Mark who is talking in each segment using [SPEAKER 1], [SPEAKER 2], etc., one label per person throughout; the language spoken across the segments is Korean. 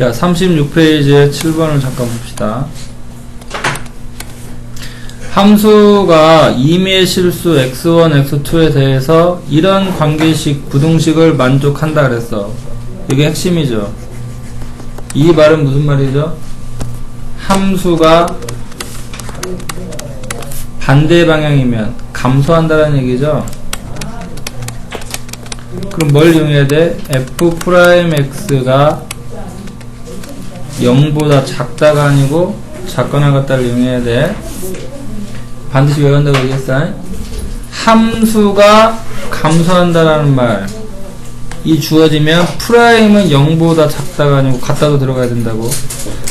[SPEAKER 1] 자, 36페이지에 7번을 잠깐 봅시다. 함수가 임의의 실수 x1, x2에 대해서 이런 관계식, 부등식을 만족한다 그랬어. 이게 핵심이죠. 이 말은 무슨 말이죠? 함수가 반대 방향이면 감소한다는 얘기죠. 그럼 뭘 이용해야 돼? f 프라임 x가 0보다 작다가 아니고 작거나 같다를 이용해야 돼. 반드시 외운다고 얘기했어. 함수가 감소한다라는 말. 이 주어지면 프라임은 0보다 작다가 아니고 같다도 들어가야 된다고.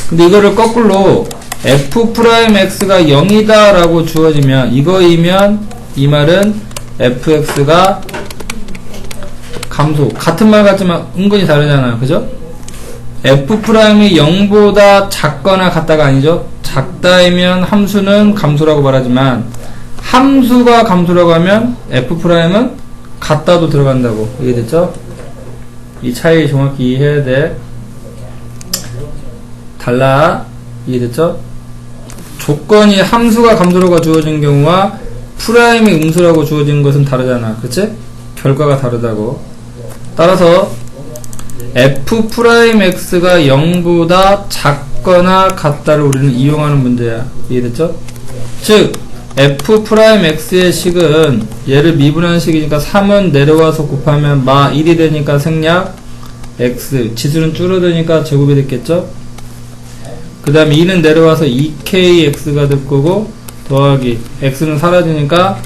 [SPEAKER 1] 근데 이거를 거꾸로 f 프라임 x가 0이다 라고 주어지면 이거이면 이 말은 fx가 감소. 같은 말 같지만 은근히 다르잖아요. 그죠? F 프라임이 0보다 작거나 같다가 아니죠. 작다이면 함수는 감소라고 말하지만 함수가 감소라고 하면 f 프라임은 같다도 들어간다고 이해됐죠? 이 차이 정확히 이해해야 돼. 달라. 이해됐죠? 조건이 함수가 감소라고 주어진 경우와 프라임이 음수라고 주어진 것은 다르잖아. 그치? 결과가 다르다고. 따라서 f 프라임 x가 0보다 작거나 같다를 우리는 이용하는 문제야. 이해됐죠? 즉 f 프라임 x의 식은 얘를 미분하는 식이니까 3은 내려와서 곱하면 마 1이 되니까 생략 x 지수는 줄어드니까 제곱이 됐겠죠? 그 다음에 2는 내려와서 2kx가 될 거고 더하기 x는 사라지니까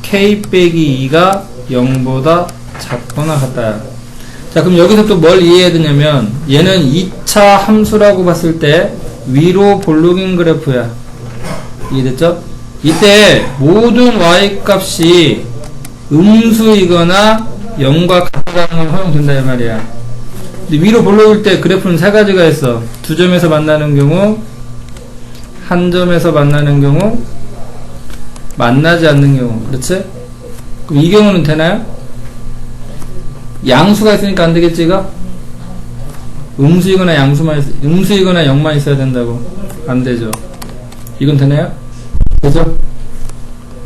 [SPEAKER 1] k 빼기 2가 0보다 작거나 같다야. 자 그럼 여기서 또 뭘 이해해야 되냐면 얘는 2차 함수라고 봤을 때 위로 볼록인 그래프야. 이해됐죠? 이때 모든 y 값이 음수이거나 0과 같다는 건 허용된다 이 말이야. 근데 위로 볼록일 때 그래프는 세 가지가 있어. 두 점에서 만나는 경우, 한 점에서 만나는 경우, 만나지 않는 경우. 그렇지? 그럼 이 경우는 되나요? 양수가 있으니까 안 되겠지, 이거? 음수이거나 양수만, 있, 음수이거나 0만 있어야 된다고. 안 되죠. 이건 되나요? 되죠?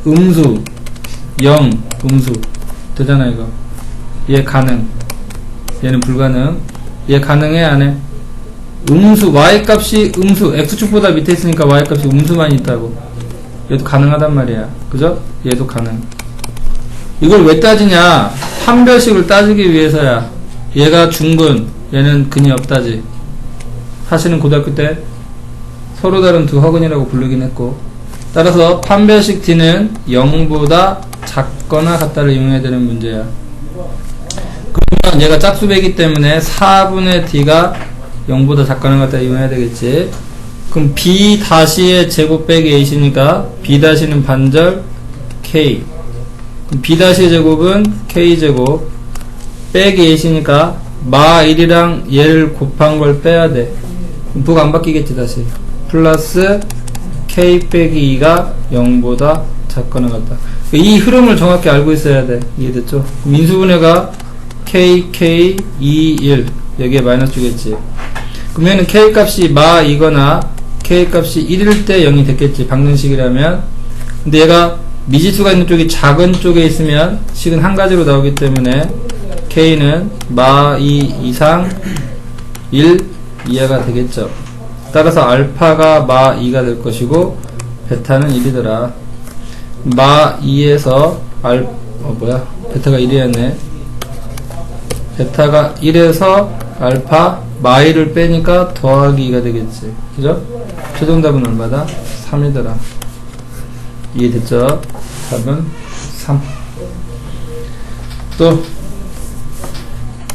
[SPEAKER 1] 음수, 0, 음수. 되잖아, 이거. 얘 가능. 얘는 불가능. 얘 가능해, 안 해? 음수, y값이 음수, x축보다 밑에 있으니까 y값이 음수만 있다고. 얘도 가능하단 말이야. 그죠? 얘도 가능. 이걸 왜 따지냐? 판별식을 따지기 위해서야. 얘가 중근, 얘는 근이 없다지. 사실은 고등학교 때 서로 다른 두 학원이라고 부르긴 했고. 따라서 판별식 d는 0보다 작거나 같다를 이용해야 되는 문제야. 그러면 얘가 짝수배기 때문에 4분의 d가 0보다 작거나 같다 이용해야 되겠지. 그럼 b 다시의 제곱 빼기 a시니까 b 다시는 반절 k. 그럼 b 다시 제곱은 k 제곱 빼기 a시니까 마 1이랑 얘를 곱한 걸 빼야 돼. 부가 안 바뀌겠지 다시. 플러스 k 빼기 2가 0보다 작거나 같다. 이 흐름을 정확히 알고 있어야 돼. 이해됐죠? 민수분해가 k, k, 2, 1 여기에 마이너스 주겠지. 그러면은 k 값이 마 이거나 k 값이 1일 때 0이 됐겠지. 방정식이라면. 근데 얘가 미지수가 있는 쪽이 작은 쪽에 있으면 식은 한 가지로 나오기 때문에 k는 마 2 이상 1 이하가 되겠죠. 따라서 알파가 마 2가 될 것이고 베타는 1이더라. 마 2에서 알, 어, 뭐야? 베타가 1이었네. 베타가 1에서 알파 마이를 빼니까 더하기 2가 되겠지. 그죠? 최종답은 얼마다? 3이더라. 이해됐죠? 답은 3. 또